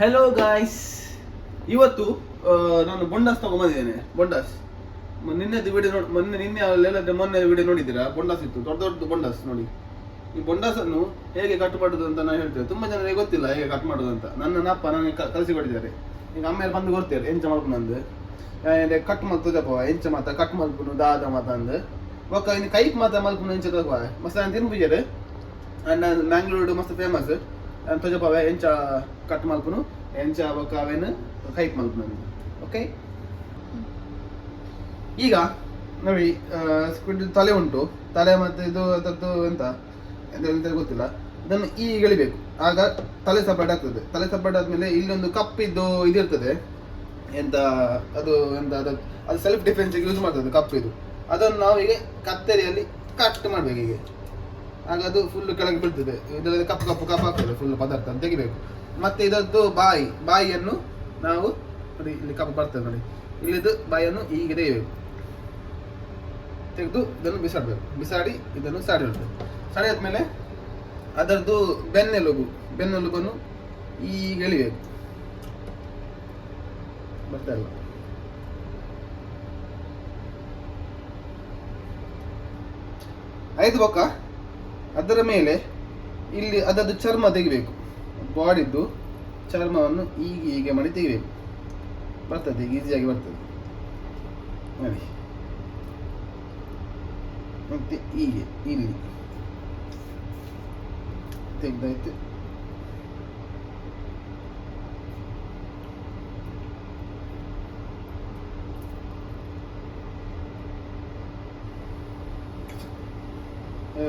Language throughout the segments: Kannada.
ಹೆಲೋ ಗಾಯ್ಸ್ ಇವತ್ತು ನಾನು ಬೊಂಡಾಸ್ ತಗೊಂಬಂದಿದ್ದೇನೆ. ಬೊಂಡಾಸ್ ನಿನ್ನೆದು ವಿಡಿಯೋ ನೋಡಿ, ಮೊನ್ನೆ, ನಿನ್ನೆ ಅಲ್ಲೆಲ್ಲ ಮೊನ್ನೆ ವಿಡಿಯೋ ನೋಡಿದ್ದೀರಾ? ಬೊಂಡಾಸ್ ಇತ್ತು. ದೊಡ್ಡ ದೊಡ್ಡ ಬೊಂಡಾಸ್ ನೋಡಿ. ಈ ಬೊಂಡಾಸನ್ನು ಹೇಗೆ ಕಟ್ ಮಾಡೋದು ಅಂತ ನಾನು ಹೇಳ್ತೇವೆ ತುಂಬ ಜನರಿಗೆ ಗೊತ್ತಿಲ್ಲ ಹೇಗೆ ಕಟ್ ಮಾಡೋದು ಅಂತ. ನನ್ನ ಅಪ್ಪ, ನನಗೆ ಕಲಿಸಿಕೊಟ್ಟಿದ್ದಾರೆ ಈಗ ಆಮೇಲೆ ಬಂದು ಗೊತ್ತೇವೆ ಎಂಚ ಮಾಡ್ಕೊಂಡು ಕಟ್ ಮಾಡ್ತು ಜಪ ಎಂಚ ಮಾತ ಕಟ್ ಮಾಡ್ಕೊಂಡು ದಾದ ಮಾತ ಅಂದು. ಒಕ್ಕ, ಇನ್ನು ಕೈಕ್ ಮಾತ ಮಲ್ಕೊಂಡು, ಎಂಚ ತಗೋ ಮಸ್ತ್, ನಾನು ತಿನ್ಬಿಜಾರೆ ಅಂಡ್ ಮ್ಯಾಂಗ್ಳೂರು ಮಸ್ತ್ ಫೇಮಸ್ ತೊಜಪಾವೆ ಎಂಚ ಕಟ್ ಮಲ್ಪುನು, ಎಂಚ ಬೊಕ್ಕ ಅವೇನು ಹೈಪ್ ಮಲ್ಪುನು ಓಕೆ ಈಗ, ನೋಡಿ ಸ್ಕ್ವಿಡ್ ತಲೆ ಉಂಟು. ತಲೆ ಮತ್ತು ಇದು ಅದರದ್ದು ಎಂತ? ಎಂತ ಗೊತ್ತಿಲ್ಲ. ಇದನ್ನು ಈಗ ಎಳಿಬೇಕು. ಆಗ ತಲೆ ಸಪರೇಟ್ ಆಗ್ತದೆ. ತಲೆ ಸಪರೇಟ್ ಆದಮೇಲೆ ಇಲ್ಲೊಂದು ಕಪ್ಪಿದ್ದು ಇದಿರ್ತದೆ. ಎಂತ, ಅದು ಎಂತ, ಅದು ಅದು ಸೆಲ್ಫ್ ಡಿಫೆನ್ಸ್ ಯೂಸ್ ಮಾಡ್ತದೆ ಕಪ್ ಇದು ಅದನ್ನು ನಾವು ಈಗ ಕತ್ತರಿಯಲ್ಲಿ ಕಟ್ ಮಾಡ್ಬೇಕು ಹೀಗೆ. ಆಗ ಅದು ಫುಲ್ ಕೆಳಗೆ ಬೀಳ್ತದೆ. ಇದರಲ್ಲಿ ಕಪ್ಪು ಕಪ್ಪು ಕಪ್ಪು ಆಗ್ತದೆ ಫುಲ್ ಪದಾರ್ಥ ತೆಗಿಬೇಕು. ಮತ್ತೆ ಇದದ್ದು ಬಾಯಿ, ಬಾಯಿಯನ್ನು ನಾವು ನೋಡಿ, ಇಲ್ಲಿ ಕಪ್ಪು ಬರ್ತದೆ ನೋಡಿ. ಇಲ್ಲಿದ್ದು ಬಾಯಿಯನ್ನು ಹೀಗೆ ತೆಗಿಬೇಕು. ತೆಗೆದು ಇದನ್ನು ಬಿಸಾಡಬೇಕು. ಬಿಸಾಡಿ ಇದನ್ನು ಸಾಡಿ ಇಡಬೇಕು ಸಾಡಿ ಆದ್ಮೇಲೆ ಅದರದ್ದು ಬೆನ್ನೆಲುಬು ಬೆನ್ನೆಲುಬನ್ನು ಈಗ ಎಳಿಬೇಕು. ಬರ್ತಾ ಇಲ್ಲ. ಐದು ಬೊಕ್ಕ ಅದರ ಮೇಲೆ ಇಲ್ಲಿ ಅದರದ್ದು ಚರ್ಮ ತೆಗಿಬೇಕು. ಬಾಡಿದ್ದು ಚರ್ಮವನ್ನು ಹೀಗೆ ಹೀಗೆ ಮಾಡಿ ತೆಗಿಬೇಕು. ಬರ್ತದೆ, ಈಸಿಯಾಗಿ ಬರ್ತದೆ. ನೋಡಿ. ಮತ್ತೆ ಹೀಗೆ, ಇಲ್ಲಿ. ತೆಗ್ದಾಯ್ತು.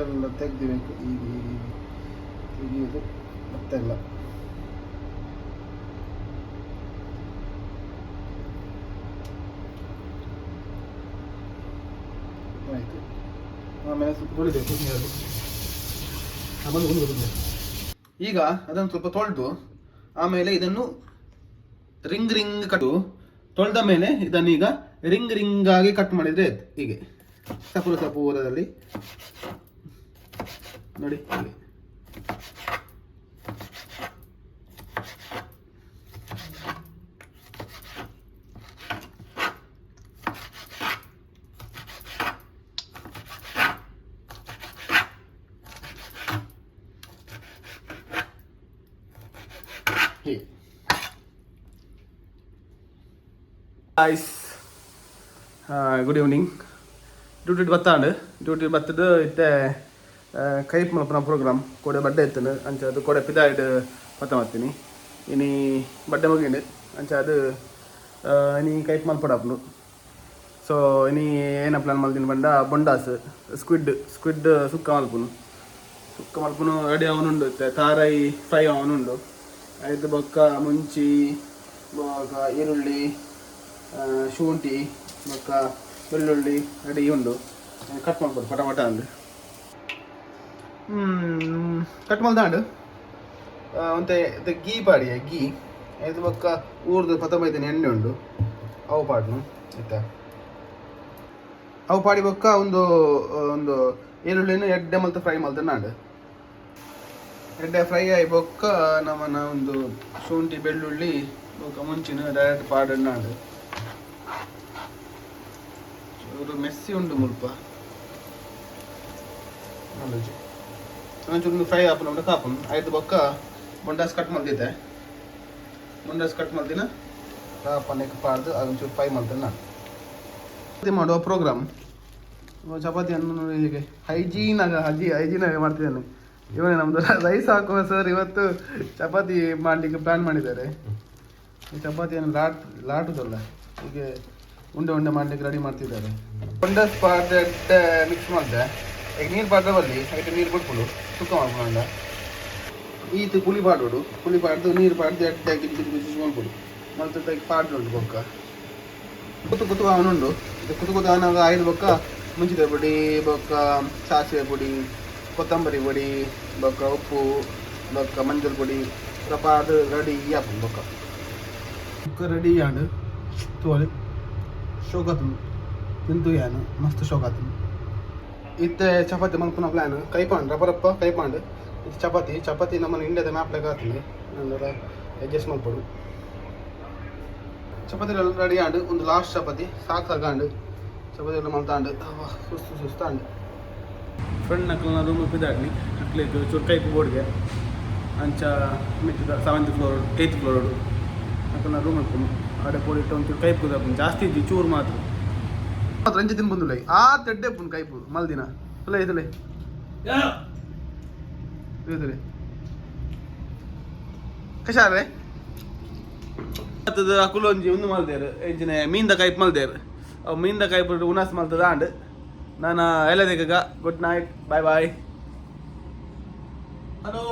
ಎಲ್ಲ ತೆಗ್ದಿಬೇಕು. ಹೀಗೆ ತೆಗಿಯೋದು. ಮತ್ತೆಲ್ಲ. ಆಯಿತು. ಆಮೇಲೆ ಸ್ವಲ್ಪ ತೊಳಿಬೇಕು ನೀರಲ್ಲಿ ಆಮೇಲೆ ಒಂದು ಈಗ ಅದನ್ನು ಸ್ವಲ್ಪ ತೊಳೆದು, ಆಮೇಲೆ ಇದನ್ನು ರಿಂಗ್ ರಿಂಗ್ ಕಟ್ಟು. ತೊಳೆದ ಮೇಲೆ ಇದನ್ನೀಗ ರಿಂಗ್ ರಿಂಗ್ ಆಗಿ ಕಟ್ ಮಾಡಿದ್ರೆ ಹೀಗೆ. ಸಪುರ ಸಪೂರದಲ್ಲಿ ನೋಡಿ. ഐസ് ಗುಡ್ ಈವ್ನಿಂಗ್ ಡ್ಯೂಟಿ ಬತ್ತಾಂಡು ಡ್ಯೂಟಿ ಬತ್ತದು ಇತ್ತೆ ಕೈಪ್ ಮಲ್ಪನ ಪ್ರೋಗ್ರಾಮ್ ಕೊಡೆ ಬಡ್ಡೆ ಇತ್ತು ಅಂಚ ಅದು ಕೊಡೆ ಪಿದಾಯ್ಡ್ ಪತ್ತ ಮಾಡ್ತೀನಿ. ಇನಿ ಬಡ್ಡೆ ಮುಗಿಂಡು ಅಂಚ ಅದು ಇನಿ ಕೈಪ್ ಮಲ್ಪಡಪ್ನು ಸೊ ಇನಿ ಏನ ಪ್ಲಾನ್ ಮಾಡ್ತೀನಿ ಬಂಡ ಬೊಂಡಾಸ್ ಸ್ಕ್ವಿಡ್ ಸ್ಕ್ವಿಡ್ ಸುಕ್ಕ ಮಲ್ಪುನು ಸುಕ್ಕ ಮಲ್ಪುನು ರೆಡಿ ಅವನುಂಡು ತಾರಾಯಿ ಫ್ರೈ ಅವನುಂಡು ಐದು ಬೊಕ್ಕ ಮುಂಚಿ ಈರುಳ್ಳಿ ಶುಂಠಿ, ಬೊಕ್ಕ ಬೆಳ್ಳುಳ್ಳಿ ರೆಡಿ ಉಂಡು. ಕಟ್ ಮಾಡ್ಬೋದು ಪಟ ಪಟ ಅಂದು ಕಟ್ ಮಾಡ್ದಾಂಡು ಒಂತೆ ಗೀ ಪಾಡಿಯ ಗೀ. ಐದು ಪಕ್ಕ ಊರ್ದು ಪತ್ತೊಂಬೈದಿನ ಎಣ್ಣೆ ಉಂಡು. ಅವು ಪಾಡ್ನು, ಆಯ್ತಾ? ಅವು ಪಾಡಿ ಪಕ್ಕ ಒಂದು ಒಂದು ಈರುಳ್ಳಿನ ಎಡ್ಡೆ ಮಲ್ತ ಫ್ರೈ ಮಲ್ತ ನಾಡು. ಎಡ್ಡೆ ಫ್ರೈ ಆಗಿ ಬೊಕ್ಕ ನಮ್ಮನ ಒಂದು ಶುಂಠಿ, ಬೆಳ್ಳುಳ್ಳಿ ಬೊಕ್ಕ ಮುಂಚಿನ ಡೈರೆಕ್ಟ್ ಪಾಡು ನಾಡು. ಮೆಸ್ಸಿ ಉಂಡು ಮುಲ್ಪ. ಒಂಚೂರು ಫ್ರೈ ಆಪನ್ ಉಂಡು ಕಾಪನ್ ಐದು ಬೊಕ್ಕ ಮುಂಡಾಸ್ ಕಟ್ ಮಲ್ದಿದ್ದೆ ಮುಂಡಾಸ್ ಕಟ್ ಮಲ್ದಿನ ಕಾಪನ್ನೆಕ್ಕೆ ಪಾಡ್ದು ಅದೊಂಚೂರು ಫ್ರೈ ಮಾಡ್ತೇನೆ ನಾನು. ಚಪಾತಿ ಮಾಡುವ ಪ್ರೋಗ್ರಾಮ್ ಚಪಾತಿಯನ್ನು ಹೀಗೆ ಹೈಜೀನ್ ಆಗ ಹಜಿ ಹೈಜೀನ್ ಆಗಿ ಮಾಡ್ತಿದ್ದೇನೆ. ಇವನೇ ನಮ್ಮದು ರೈಸ್ ಹಾಕುವ ಸರ್ ಇವತ್ತು ಚಪಾತಿ ಮಾಡಲಿಕ್ಕೆ ಪ್ಲ್ಯಾನ್ ಮಾಡಿದ್ದಾರೆ. ಈ ಚಪಾತಿಯನ್ನು ಲಾಟ್ ಲಾಟುದಲ್ಲ. ಹೀಗೆ ಉಂಡೆ ಉಂಡೆ ಮಾಡಲಿಕ್ಕೆ ರೆಡಿ ಮಾಡ್ತಿದ್ದಾರೆ. ಉಂಡೆ ಸ್ಪಾಟ್ ಮಿಕ್ಸ್ ಮಾಡಿದೆ. ಈಗ ನೀರು ಪಾಡ್ರೆ ಬರಲಿ ಅದಕ್ಕೆ ನೀರು ಬಿಟ್ಬಿಡು, ಸುಕ್ಕ ಮಾಡ್ಕೊಂಡ ಈತು ಪುಳಿ ಪಾಡ್ಬಿಡು ಪುಳಿ ಪಾಡ್ದು ನೀರು ಪಾಡ್ದು ಗಿಜಿ ಮಾಡ್ಬಿಡು ಮತ್ತೆ ಪಾಡ್ದು ಉಂಟು ಬೊಕ್ಕ. ಕುತ್ತು ಕುತ್ತು ಅವನುಂಡು ಇದು ಕುತ್ತು ಕುತ್ತು ಅವನಾಗ ಆಯ್ದು ಬೊಕ್ಕ, ಮುಂಚಿದ ಪುಡಿ ಬೊಕ್ಕ, ಸಾಸಿವೆ ಪುಡಿ, ಕೊತ್ತಂಬರಿ ಪುಡಿ, ಬೊಕ್ಕ ಉಪ್ಪು, ಬೊಕ್ಕ ಮಂಜಲ್ ಪುಡಿ ಸ್ವಲ್ಪ ಅದು ರೆಡಿ ಆಪು ಬೊಕ್ಕ. ಬೊಕ್ಕ ರೆಡಿ ಆಂಡು ತೋಳಿ ಶೋಕಾತು. ತಿಂತು ಯಾನು ಮಸ್ತ್ ಶೋಕಾತು. ಇತ್ತೆ ಚಪಾತಿ ಮಲ್ಪುನ ಪ್ಲಾನ್ ಕೈಪಾಂಡ್ ರಪ್ಪರಪ್ಪ ಕೈಪಾಂಡ್ ಇದು ಚಪಾತಿ ಚಪಾತಿ ನಮ್ಮನ್ನು ಇಂಡಿಯಾದ ಮ್ಯಾಪ್ ಲೆಕ್ಕ ಹಾಕ್ತೀನಿ. ನಂತರ ಅಡ್ಜಸ್ಟ್ ಮಾಡ್ಬೋದು. ಚಪಾತಿ ರೆಡಿ ಆಂಡು ಒಂದು ಲಾಸ್ಟ್ ಚಪಾತಿ. ಸಾಕು ಸಾಕಾಂಡು ಚಪಾತಿ ಎಲ್ಲ ಮಲ್ತಾಂಡು ಸುಸ್ತ ಸುಸ್ತು ಸುಸ್ತಾಂಡು ಫ್ರೆಂಡ್ ನಕ್ಕಲ್ನ ರೂಮ್ ಉಪ್ಪಿದಾಡ್ನಿ ಅಕ್ಲಿದ್ದು ಚೂರು ಕೈಪು ಬೋರ್ಡ್ಗೆ. ಅಂಚ ಮಿತ್ತಿದ ಸೆವೆಂತ್ ಫ್ಲೋರ್ ಏಯ್ತ್ ಫ್ಲೋರ್ ನಕ್ಕಲ್ನ ರೂಮ್ ಹಾಕೊಂಡು ಆಡೆ ಪೋಡಿಟ್ಟು ಒಂಚೂರು ಕೈಪು ಕುದಾಪುಂಡು ಜಾಸ್ತಿ ಇದ್ದಿ ಚೂರು ಮಾತ್ರ. ಅಂಚೆ ತಿನ್ ಬಂದುಲೆ ಆ ತೆಡ್ಡೆ ಪುನ್ ಕೈಪು ಮಲ್ದಿನ. ತುಲೆ ಇದುಲೆ ಇದುಲೆ ಕಶಾರೆ ಮತ್ತದ ಕುಲೊಂಜಿ ಒಂದು ಮಲ್ದೇರು ಎಂಚಿನ ಮೀನ್ದ ಕೈಪ್ ಮಲ್ದೇರು. ಅವು ಮೀನ್ದ ಕೈಪ್ ಉನಾಸ್ ಮಲ್ತದ ಆಂಡ್ ನಾನು ಎಲ್ಲದೀಗ good night bye bye hello